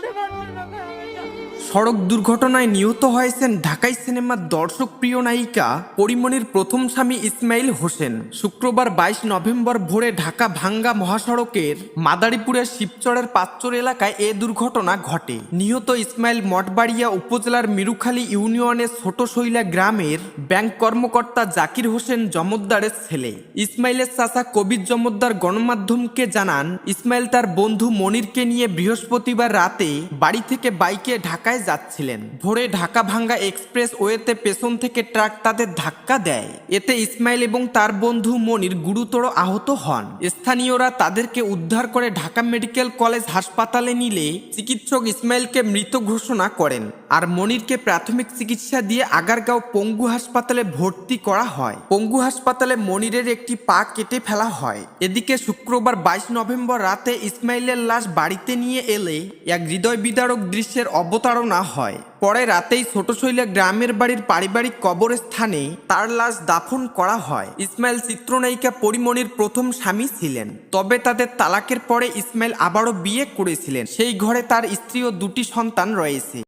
বলতে পারছি না ফ্যামিলিটা সড়ক দুর্ঘটনায় নিহত হয়েছেন ঢাকাই সিনেমার দর্শক প্রিয় নায়িকা পরিমণির প্রথম স্বামী ইসমাইল হোসেন। শুক্রবার বাইশ নভেম্বর ভোরে ঢাকা ভাঙ্গা মহাসড়কের মাদারীপুরের শিবচরের পাঁচচর এলাকায় এ দুর্ঘটনা ঘটে। নিহত ইসমাইল মঠবাড়িয়া উপজেলার মিরুখালী ইউনিয়নের ছোট শৈলা গ্রামের ব্যাংক কর্মকর্তা জাকির হোসেন জমদ্দারের ছেলে। ইসমাইলের চাচা কবির জমদ্দার গণমাধ্যমকে জানান, ইসমাইল তার বন্ধু মনিরকে নিয়ে বৃহস্পতিবার রাতে বাড়ি থেকে বাইকে ঢাকায় যাচ্ছিলেন। ভোরে ঢাকা ভাঙ্গা এক্সপ্রেস ওয়েতে পেছন থেকে ট্রাক তাদের ধাক্কা দেয়। এতে ইসমাইল এবং তার বন্ধু মনির গুরুতর আহত হন। স্থানীয়রা তাদেরকে উদ্ধার করে ঢাকা মেডিকেল কলেজ হাসপাতালে নিলে চিকিৎসক ইসমাইলকে মৃত ঘোষণা করেন। আর মনিরকে প্রাথমিক চিকিৎসা দিয়ে আগারগাঁও পঙ্গু হাসপাতালে ভর্তি করা হয়। পঙ্গু হাসপাতালে মনিরের একটি পা কেটে ফেলা হয়। এদিকে শুক্রবার বাইশ নভেম্বর রাতে ইসমাইলের লাশ বাড়িতে নিয়ে এলে এক হৃদয় বিদারক দৃশ্যের অবতারণা হয়। পরে রাতেই ছোট শৈলা গ্রামের বাড়ির পারিবারিক কবরস্থানে তার লাশ দাফন করা হয়। ইসমাইল চিত্রনায়িকা পরিমণির প্রথম স্বামী ছিলেন। তবে তাদের তালাকের পরে ইসমাইল আবারও বিয়ে করেছিলেন। সেই ঘরে তার স্ত্রী ও দুটি সন্তান রয়েছে।